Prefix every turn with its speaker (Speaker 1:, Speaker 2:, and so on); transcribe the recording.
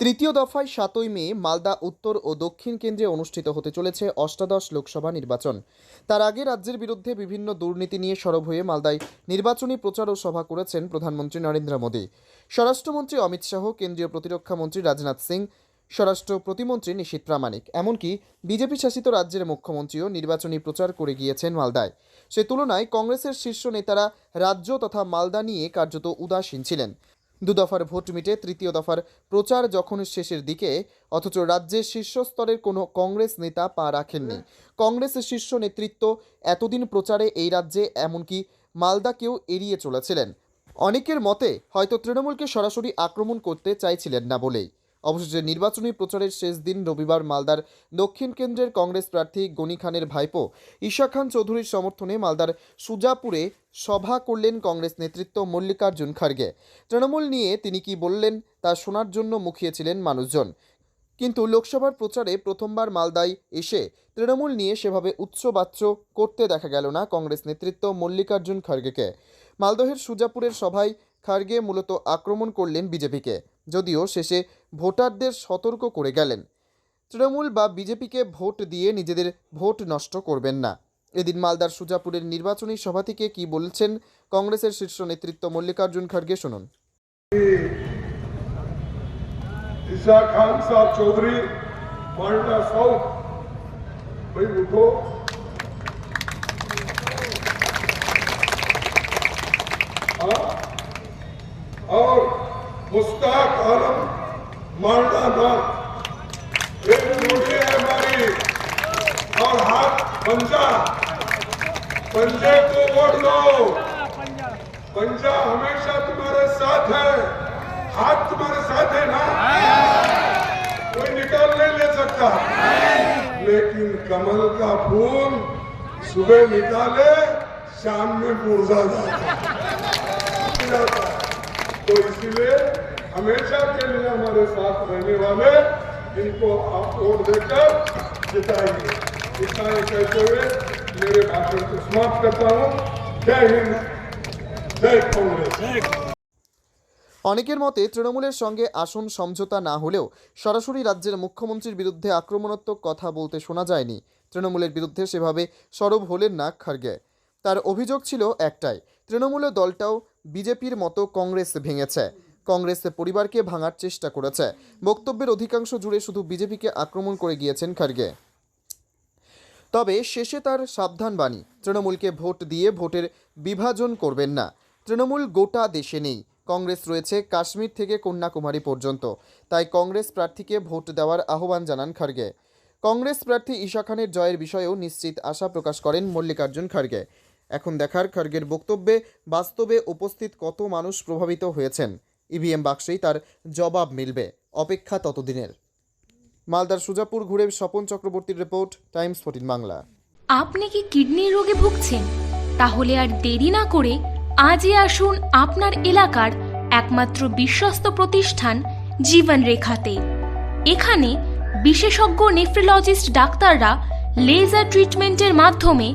Speaker 1: তৃতীয় দফায় সাতই মে মালদা উত্তর ও দক্ষিণ কেন্দ্রে অনুষ্ঠিত হতে চলেছে অষ্টাদশ লোকসভা নির্বাচন। তার আগে রাজ্যের বিরুদ্ধে বিভিন্ন দুর্নীতি নিয়ে সরব হয়ে মালদায় নির্বাচনী প্রচার ও সভা করেছেন প্রধানমন্ত্রী নরেন্দ্র মোদী। স্বরাষ্ট্রমন্ত্রী অমিত শাহ, কেন্দ্রীয় প্রতিরক্ষা মন্ত্রী রাজনাথ সিং, স্বরাষ্ট্র প্রতিমন্ত্রী নিশীত প্রামাণিক, এমনকি বিজেপি শাসিত রাজ্যের মুখ্যমন্ত্রীও নির্বাচনী প্রচার করে গিয়েছেন মালদায়। সে তুলনায় কংগ্রেসের শীর্ষ নেতারা রাজ্য তথা মালদা নিয়ে কার্যত উদাসীন ছিলেন। দু দফার ভোট মিটে তৃতীয় দফার প্রচার যখন শেষের দিকে, অথচ রাজ্যের শীর্ষস্তরের কোনো কংগ্রেস নেতা পা রাখেননি। কংগ্রেসের শীর্ষ নেতৃত্ব এতদিন প্রচারে এই রাজ্যে, এমনকি মালদাকেও এড়িয়ে চলেছিলেন। অনেকের মতে, হয়তো তৃণমূলকে সরাসরি আক্রমণ করতে চাইছিলেন না বলেই। অবশেষে নির্বাচনী প্রচারের শেষ দিন রবিবার মালদার দক্ষিণ কেন্দ্রের কংগ্রেস প্রার্থী গনি খানের ভাইপো ঈশা খান চৌধুরীর সমর্থনে মালদার সুজাপুরে সভা করলেন কংগ্রেস নেতৃত্ব মল্লিকার্জুন খার্গে। তৃণমূল নিয়ে তিনি কি বললেন তা শোনার জন্য মুখিয়েছিলেন মানুষজন। কিন্তু লোকসভার প্রচারে প্রথমবার মালদায় এসে তৃণমূল নিয়ে সেভাবে উচ্চবাচ্য করতে দেখা গেল না কংগ্রেস নেতৃত্ব মল্লিকার্জুন খার্গেকে। মালদহের সুজাপুরের সভায় খার্গে মূলত আক্রমণ করলেন বিজেপিকে। যদিও শেষে ভোটারদের সতর্ক করে গেলেন তৃণমূল বা বিজেপিকে ভোট দিয়ে নিজেদের ভোট নষ্ট করবেন না এদিন মালদার সুজাপুরের নির্বাচনী সভা থেকে কি বলছেন কংগ্রেসের শীর্ষ নেতৃত্ব মল্লিকার্জুন খার্গে শুনুন
Speaker 2: ईशा खान साहब चौधरी माल्टा साउथ भाई उठो हाँ? और मुश्ताक आलम माल्टा नॉर्थ एक मुड़ी है हमारी, और हाथ पंजा। पंजे को वोट दो। पंजा हमेशा तुम्हारे साथ है। हाथ तुम्हारे साथ है ना? कोई निकाल नहीं ले सकता। लेकिन कमल का फूल सुबह निकाले, शाम में मुरझा जाता। तो इसीलिए हमेशा के लिए हमारे साथ रहने वाले इनको आप वोट देकर जिताएंगे इतना ही कहते हुए मेरे भाषण को समाप्त करता हूँ जय हिंद जय कांग्रेस
Speaker 1: অনেকের মতে তৃণমূলের সঙ্গে আসন সমঝোতা না হলেও সরাসরি রাজ্যের মুখ্যমন্ত্রীর বিরুদ্ধে আক্রমণাত্মক কথা বলতে শোনা যায়নি তৃণমূলের বিরুদ্ধে সেভাবে সরব হলেন না খার্গে তার অভিযোগ ছিল একটাই তৃণমূলের দলটাও বিজেপির মতো কংগ্রেস ভেঙেছে। কংগ্রেস পরিবারকে ভাঙার চেষ্টা করেছে। বক্তব্যের অধিকাংশ জুড়ে শুধু বিজেপিকে আক্রমণ করে গিয়েছেন খার্গে। তবে শেষে তার সাবধান বাণী, তৃণমূলকে ভোট দিয়ে ভোটের বিভাজন করবেন না। তৃণমূল গোটা দেশে নেই। কংগ্রেস রয়েছে কাশ্মীর থেকে কন্যাকুমারী পর্যন্ত। তাই কংগ্রেস প্রার্থীকে ভোট দেওয়ার আহ্বান জানান খার্গে। কংগ্রেস প্রার্থী ঈশা খানের জয়ের বিষয়েও নিশ্চিত আশা প্রকাশ করেন মল্লিকার্জুন খার্গে। এখন দেখার খার্গের বক্তব্যে বাস্তবে উপস্থিত কত মানুষ প্রভাবিত হয়েছেন? ইভিএম বাক্সেই তার জবাব মিলবে। অপেক্ষা ততদিনের। মালদার সুজাপুর ঘুরে স্বপন চক্রবর্তীর রিপোর্ট, টাইমস ফোর্টিন বাংলা।
Speaker 3: আপনি কি কিডনির রোগে ভুগছেন? তাহলে আর দেরি না করে আজই আসুন আপনার এলাকার একমাত্র বিশ্বস্ত প্রতিষ্ঠান জীবন রেখাতে এখানে বিশেষজ্ঞ নেফ্রোলজিস্ট ডাক্তাররা লেজার ট্রিটমেন্টের মাধ্যমে